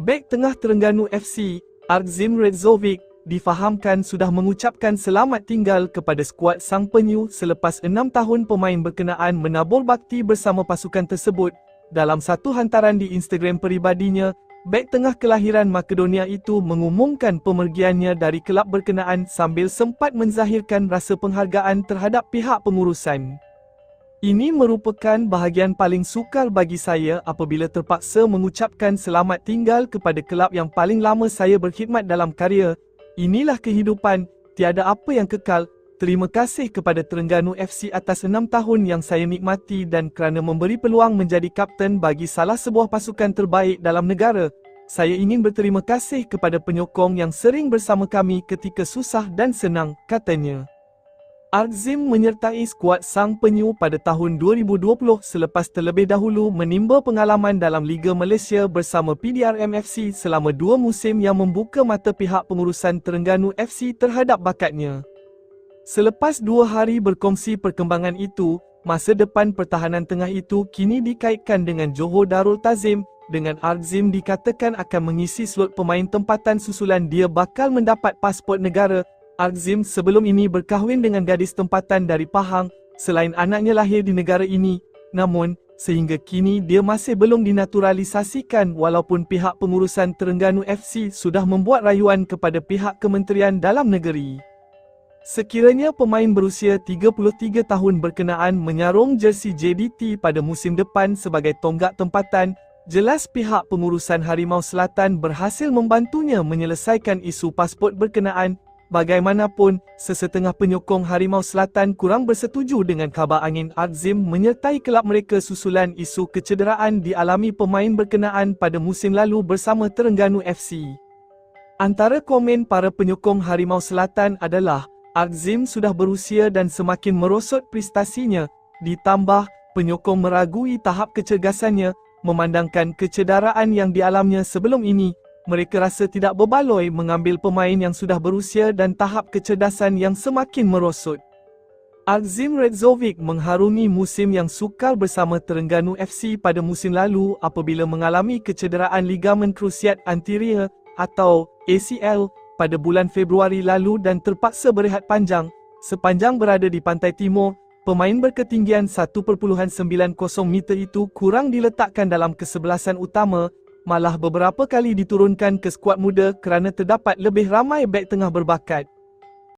Bek tengah Terengganu FC, Arkzim Redzovic, difahamkan sudah mengucapkan selamat tinggal kepada skuad Sang Penyu selepas enam tahun pemain berkenaan menabur bakti bersama pasukan tersebut. Dalam satu hantaran di Instagram peribadinya, bek tengah kelahiran Makedonia itu mengumumkan pemergiannya dari kelab berkenaan sambil sempat menzahirkan rasa penghargaan terhadap pihak pengurusan. Ini merupakan bahagian paling sukar bagi saya apabila terpaksa mengucapkan selamat tinggal kepada kelab yang paling lama saya berkhidmat dalam karya. Inilah kehidupan, tiada apa yang kekal. Terima kasih kepada Terengganu FC atas enam tahun yang saya nikmati dan kerana memberi peluang menjadi kapten bagi salah sebuah pasukan terbaik dalam negara. Saya ingin berterima kasih kepada penyokong yang sering bersama kami ketika susah dan senang, katanya. Arkzim menyertai skuad Sang Penyu pada tahun 2020 selepas terlebih dahulu menimba pengalaman dalam Liga Malaysia bersama PDRM FC selama dua musim yang membuka mata pihak pengurusan Terengganu FC terhadap bakatnya. Selepas dua hari berkongsi perkembangan itu, masa depan pertahanan tengah itu kini dikaitkan dengan Johor Darul Tazim dengan Arkzim dikatakan akan mengisi slot pemain tempatan susulan dia bakal mendapat pasport negara Akzim sebelum ini berkahwin dengan gadis tempatan dari Pahang selain anaknya lahir di negara ini. Namun, sehingga kini dia masih belum dinaturalisasikan walaupun pihak pengurusan Terengganu FC sudah membuat rayuan kepada pihak Kementerian Dalam Negeri. Sekiranya pemain berusia 33 tahun berkenaan menyarung jersey JDT pada musim depan sebagai tonggak tempatan, jelas pihak pengurusan Harimau Selatan berhasil membantunya menyelesaikan isu pasport berkenaan Bagaimanapun, sesetengah penyokong Harimau Selatan kurang bersetuju dengan khabar angin Arzim menyertai kelab mereka susulan isu kecederaan dialami pemain berkenaan pada musim lalu bersama Terengganu FC. Antara komen para penyokong Harimau Selatan adalah, Arzim sudah berusia dan semakin merosot prestasinya, ditambah penyokong meragui tahap kecergasannya, memandangkan kecederaan yang dialamnya sebelum ini, mereka rasa tidak berbaloi mengambil pemain yang sudah berusia dan tahap kecerdasan yang semakin merosot. Akzim Redzovic mengharungi musim yang sukar bersama Terengganu FC pada musim lalu apabila mengalami kecederaan ligamen krusiat anterior atau ACL pada bulan Februari lalu dan terpaksa berehat panjang. Sepanjang berada di pantai timur, pemain berketinggian 1.90 meter itu kurang diletakkan dalam kesebelasan utama malah beberapa kali diturunkan ke skuad muda kerana terdapat lebih ramai bek tengah berbakat.